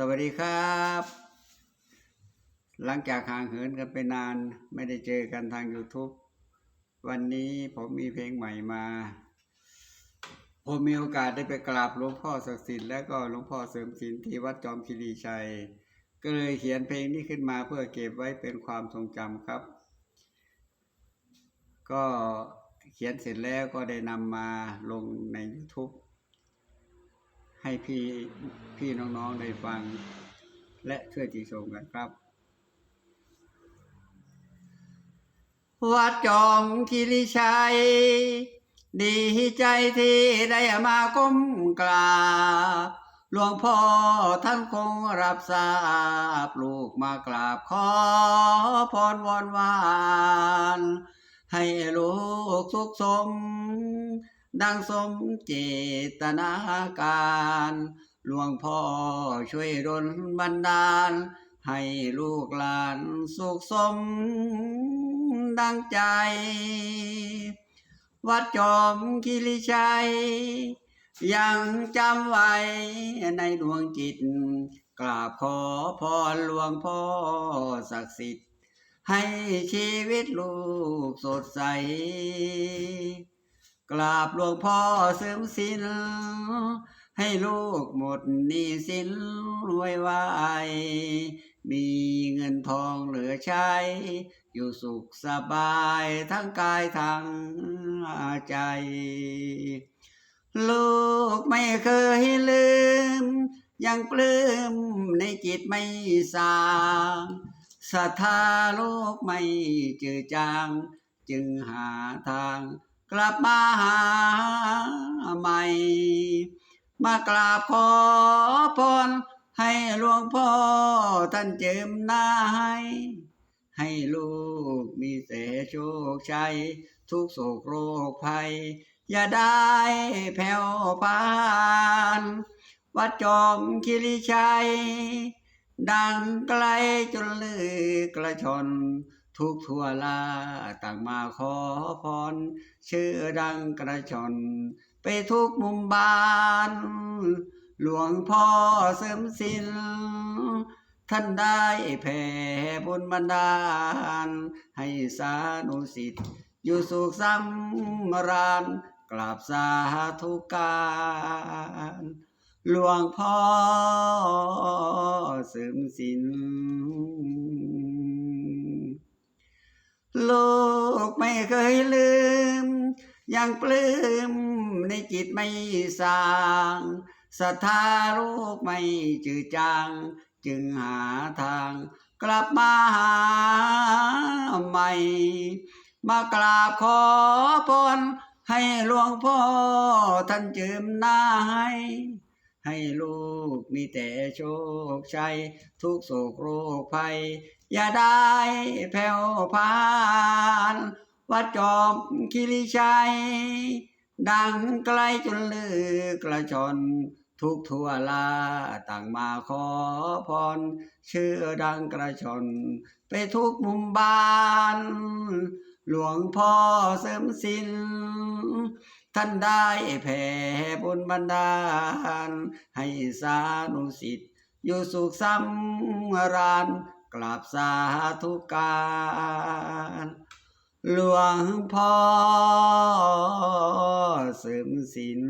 สวัสดีครับ หลังจากห่างเหินกันไปนานไม่ได้เจอกันทาง YouTube วันนี้ผมมีเพลงใหม่มา ผมมีโอกาสได้ไปกราบหลวงพ่อศักดิ์สิทธิ์และก็หลวงพ่อเสริมศิลป์ที่วัดจอมคีรีชัย ก็เลยเขียนเพลงนี้ขึ้นมาเพื่อเก็บไว้เป็นความทรงจำครับ ก็เขียนเสร็จแล้วก็ได้นำมาลงใน YouTube ให้พี่พี่น้องๆได้ฟัง และช่วยติชมกันครับ วัดจอมคีรีชัย ดีใจที่ได้มาก้มกราบหลวงพ่อท่านคงรับทราบลูกมากราบขอพรวอนวาน ให้ลูกสุขสม ดังสมเจตนาการหลวงพ่อช่วยดลบันดาล ให้ลูกหลานสุขสมดังใจ วัดจอมคิริชัย ยังจำไว้ในดวงจิต กราบขอพรหลวงพ่อศักดิ์สิทธิ์ ให้ชีวิตลูกสดใส กราบหลวงพ่อเสริมสินให้ลูกหมดหนี้สินรวยไวมีเงินทองเหลือใช้ อยู่สุขสบายทั้งกายทั้งใจ ลูกไม่เคยลืม ยังปลื้มในจิตไม่สางศรัทธาลูกไม่จือจาง จึงหาทาง กลับมาหาใหม่ มากราบขอพรให้หลวงพ่อท่านเจิมหน้าให้ให้ลูกมีแต่โชคชัย ทุกโศกโรคภัย อย่าได้แผ่วพาน วัดจอมคิริชัย ดังไกลจนลือกระชอน ทุกทั่วลาต่างมาขอพรชื่อดังกระชอนไปทุกมุมบ้าน หลวงพ่อเสริมสินท่านได้แผ่บุญบันดาล ให้สานุสิทธิ์อยู่สุขสัมราญกราบสาธุการ หลวงพ่อเสริมสิน ลูกไม่เคยลืม ยังปลื้มในจิตไม่สางศรัทธาลูกไม่จืดจาง จึงหาทาง กลับมาหาใหม่ มากราบขอพรให้หลวงพ่อท่านจิมหน้าให้ ให้ลูกมีแต่โชคชัย ทุกโศกโรคภัย อย่าได้แผ่วพานวัดจอมคิริชัย ดังไกลจนลือกระชอนทุกทั่วลาต่างมาขอพรชื่อดังกระชอนไปทุกมุมบ้าน หลวงพ่อเสริมสิน ท่านได้แผ่บุญบันดาล ให้สานุสิทธิ์อยู่สุขสำราญกราบสาธุการหลวงพ่อเสริมสิน